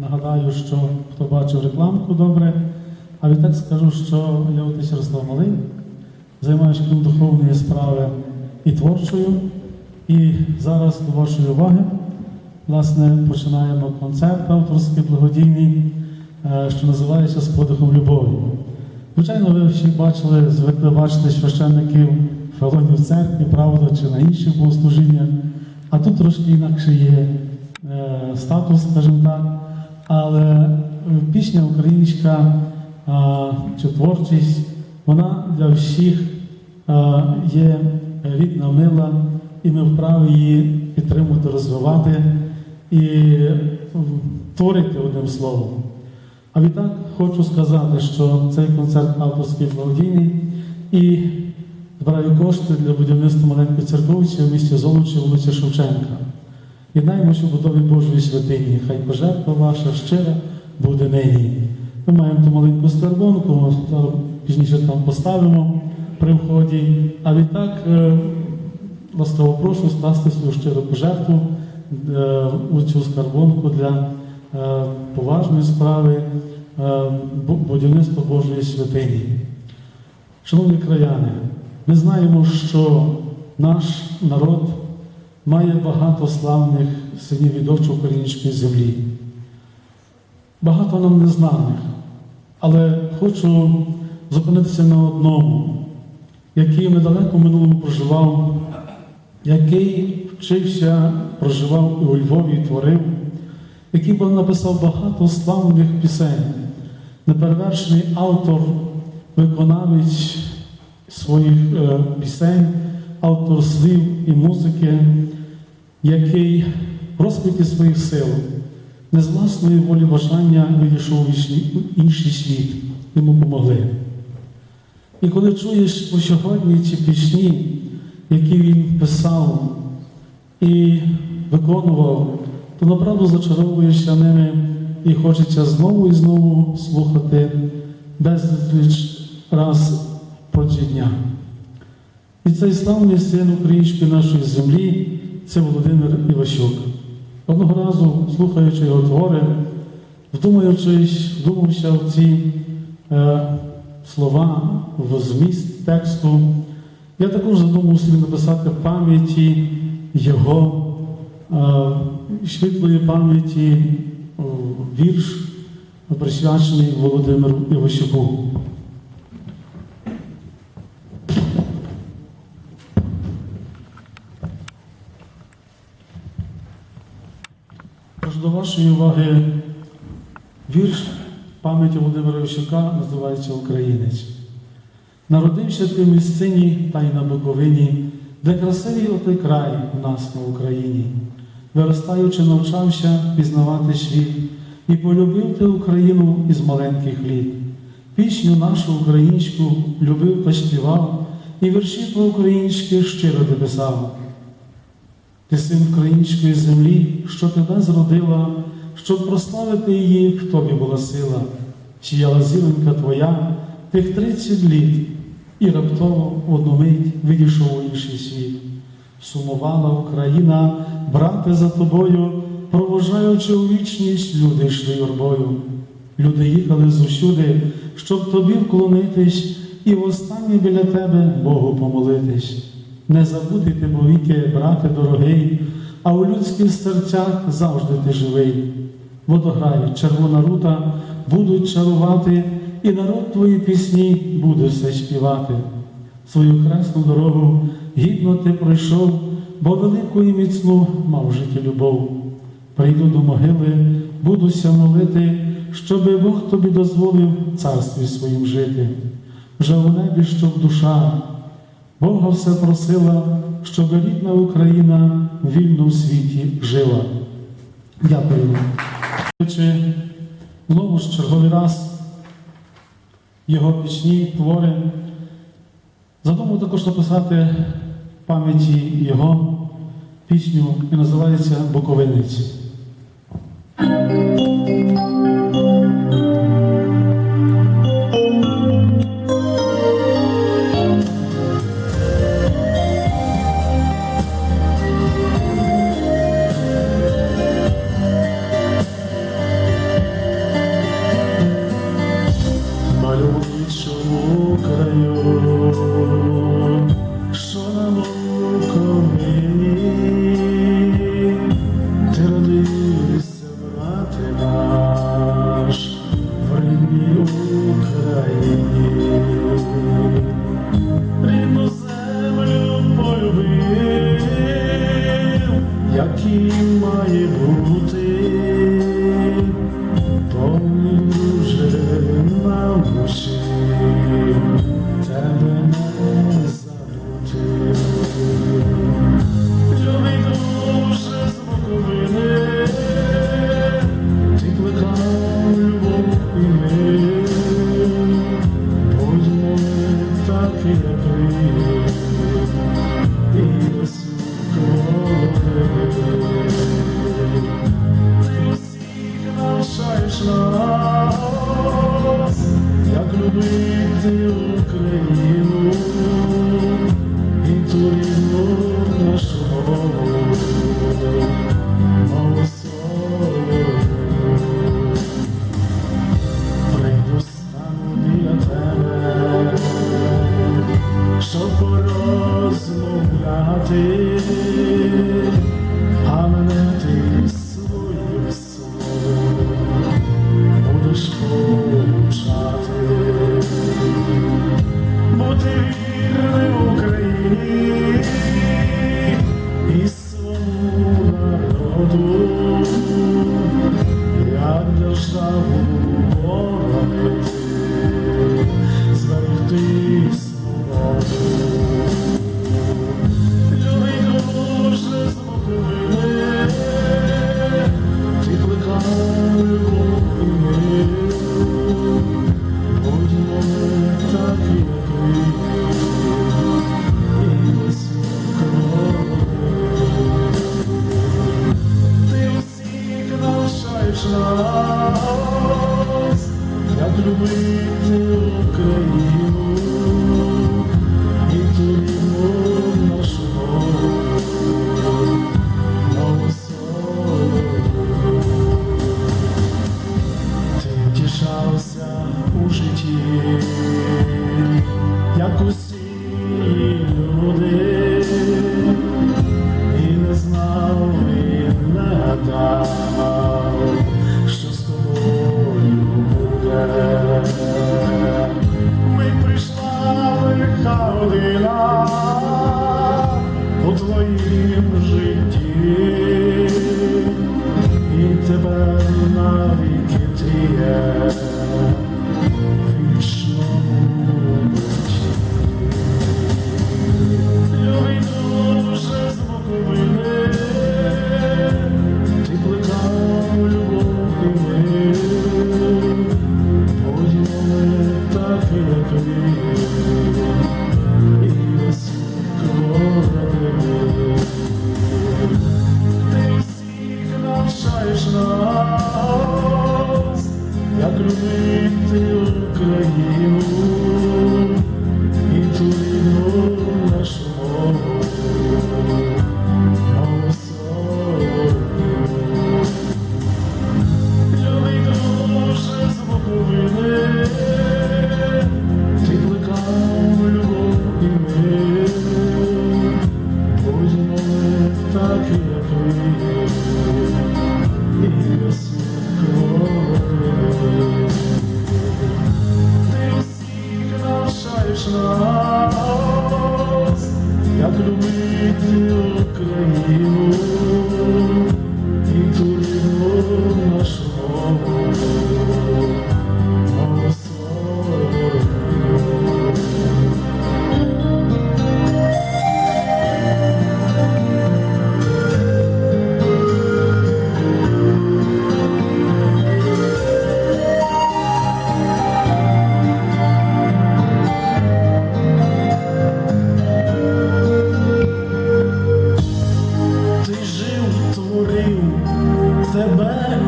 Нагадаю, що хто бачив рекламку добре, а відтак скажу, що я отець Ярослав Малий, займаюся крім духовної справи і творчою. І зараз до вашої уваги власне починаємо концерт авторський благодійний, е, що називається З подихом любові. Звичайно, ви всі бачили, звикли бачити священників фелонів в церкві, правда, чи на інших богослужіннях. А тут трошки інакше є е, статус, скажімо так. Але е, пісня українська а, чи творчість, вона для всіх є рідна, мила, і ми вправі її підтримувати, розвивати і творити одним словом. А відтак хочу сказати, що цей концерт авторський благодійний і збираю кошти для будівництва маленької церковиці в місті Золочі, вулиці Шевченка. Єднаємося у будові Божої святині, хай пожертва ваша щира буде нині. Ми маємо ту маленьку скарбонку, пізніше там поставимо при вході. А відтак е, ласкаво прошу скласти свою щиру пожертву е, у цю скарбонку для е, поважної справи будівництва Божої святині. Шановні краяни, ми знаємо, що наш народ має багато славних синів і дочок української землі. Багато нам незнаних, але хочу зупинитися на одному, який недалеко в минулому проживав, який вчився, проживав і у Львові і творив, який написав багато славних пісень, неперевершений автор, виконавець своїх е, пісень, автор слів і музики, який в розквіті своїх сил, не з власної волі бажання відійшов в інший- світ, йому помогли. І коли чуєш по сьогодні ці пісні, які він писав і виконував, то направду зачаровуєшся ними і хочеться знову і знову слухати безліч раз протягом дня. І цей славний син української нашої землі це Володимир Іващук. Одного разу, слухаючи його твори, вдумуючись, вдумався в ці е, слова, в зміст тексту, я також задумав собі написати пам'яті його е, світлої пам'яті о, вірш, присвячений Володимиру Іващуку. Тож до вашої уваги вірш пам'яті Володимира Іващука називається Українець. Народився ти в місцині та й на Буковині, де красивий отий край у нас на Україні. Виростаючи, навчався пізнавати світ і полюбив ти Україну із маленьких літ. Пісню нашу українську любив та співав, і вірші по-українськи щиро ти писав. Ти син української землі, що тебе зродила, щоб прославити її, в тобі була сила, чияла зіленька твоя тих тридцять літ, і раптово в одну мить відійшов у інший світ. Сумувала Україна, брате, за тобою, провожаючи у вічність, люди йшли юрбою. Люди їхали зусюди, щоб тобі вклонитись, і востаннє біля тебе Богу помолитись. Не забути ти повіки, брате дорогий, а у людських серцях завжди ти живий. Водограй, червона рута будуть чарувати, і народ твої пісні буде все співати. Свою хресну дорогу гідно ти пройшов, бо велику і міцну мав в житті любов. Прийду до могили, будуся молити, щоби Бог тобі дозволив царстві своїм жити. Вже у небі, щоб душа Бога все просила, щоб рідна Україна в світі жила. Дякую. Знову ж черговий раз його пісні, твори. Задумав також написати пам'яті його пісню, і називається Буковинець. little girl you. to the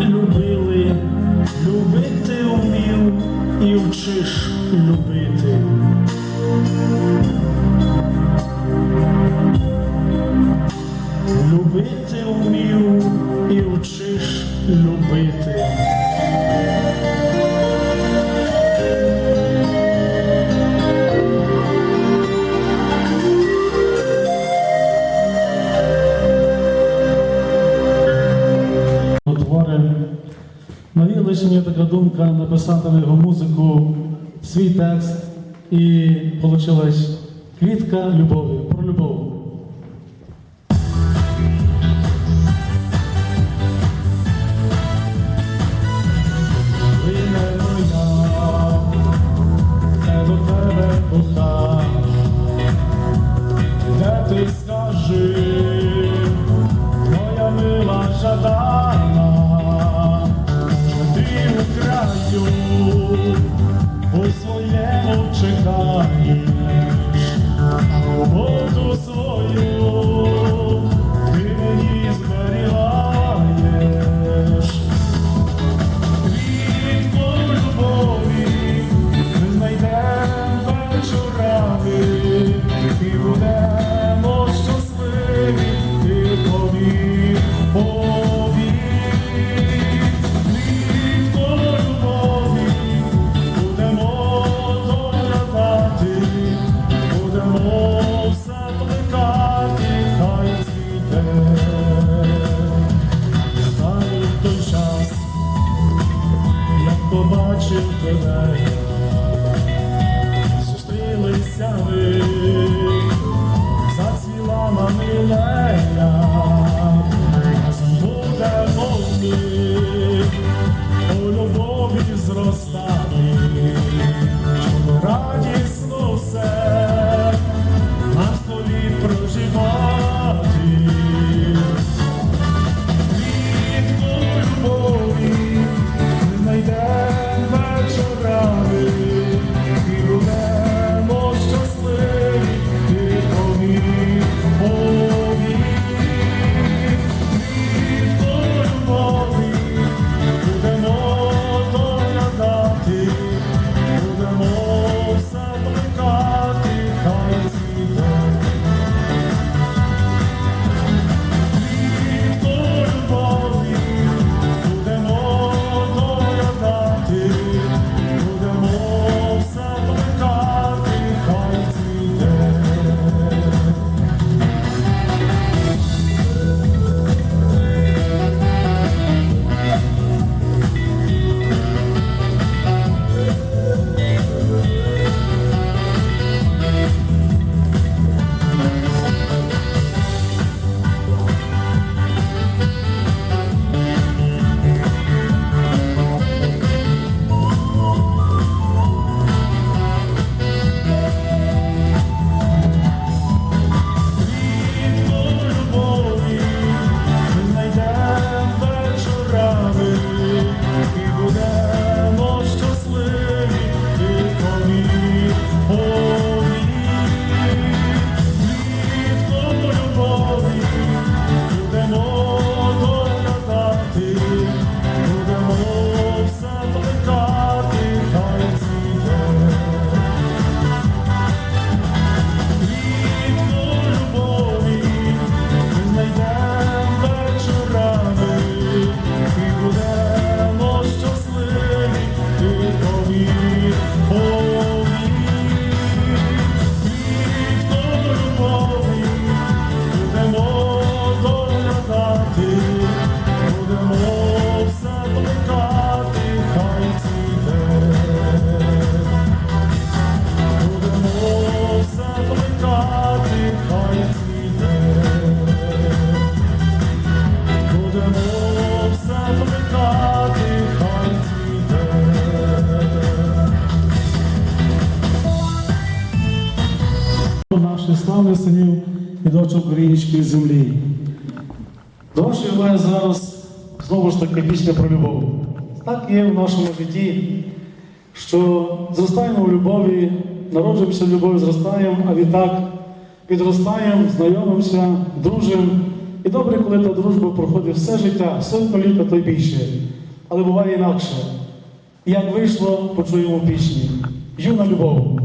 любили, любити умів і вчиш любити. Любити. написати його музику, свій текст, і вийшла квітка любові. you. таке пісня про любов. Так є в нашому житті, що зростаємо в любові, народжуємося в любові, зростаємо, а відтак підростаємо, знайомимося, дружимо. І добре, коли та дружба проходить все життя, сотні літ, то й більше. Але буває інакше. Як вийшло, почуємо пісні. Юна любов.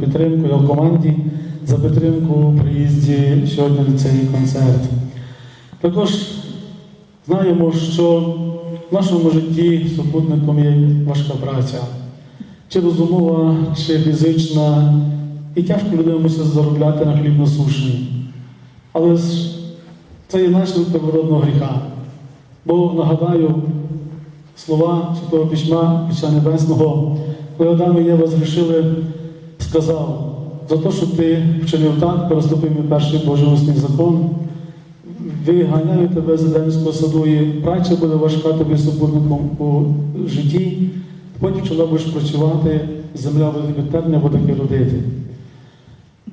Підтримку його команді, за підтримку у приїзді сьогодні на цей концерт. Також знаємо, що в нашому житті супутником є важка праця, чи розумова, чи фізична, і тяжко людина мусить заробляти на хліб насушний. Але ж це є наслідок первородного гріха. Бо нагадаю, слова Святого Письма Отця Небесного, коли Адам і Єва згрішили, сказав, за те, що ти вчинив так, переступив мій перший Божий усний закон, виганяю тебе з Едемського саду, і праця буде важка тобі супутником у житті, потім чола будеш працювати, земля буде тобі терня, буде таки родити.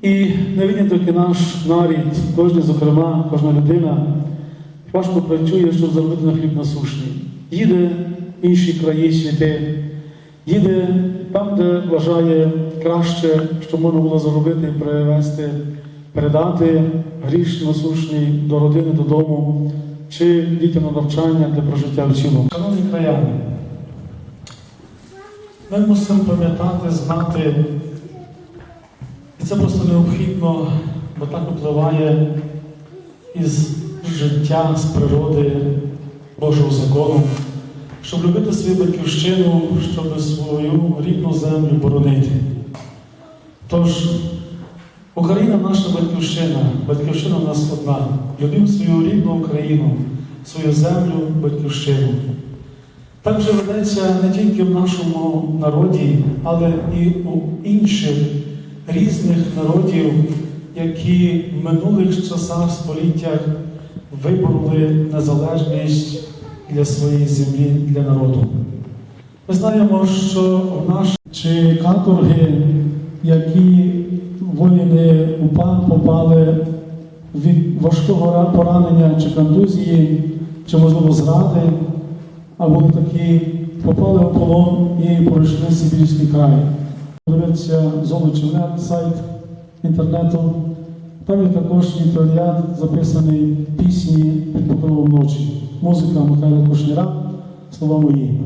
І не виняток наш нарід, кожен, зокрема, кожна людина. Важко працює, щоб заробити на хліб насушний. Їде в інші краї світи, їде там, де вважає краще, що можна було заробити і привезти, передати гріш насушний до родини, додому, чи дітям на навчання для прожиття в цілому. Шановні краяни, ми мусимо пам'ятати, знати, і це просто необхідно, бо так впливає із життя, з природи Божого закону, щоб любити свою батьківщину, щоб свою рідну землю боронити. Тож, Україна наша батьківщина, батьківщина у нас одна. Любимо свою рідну Україну, свою землю, батьківщину. Так же ведеться не тільки в нашому народі, але і у інших різних народів, які в минулих часах, століттях вибороли незалежність для своєї землі, для народу. Ми знаємо, що в наш чи каторги, які воїни УПА попали від важкого поранення чи контузії, чи, можливо, зради, а були такі, попали в полон і пройшли Сибірський край. Дивиться Золочівнет, сайт інтернету. Там є також інтерв'ят записаний пісні під покровом ночі. Музика Михайла Кушніра, слова мої.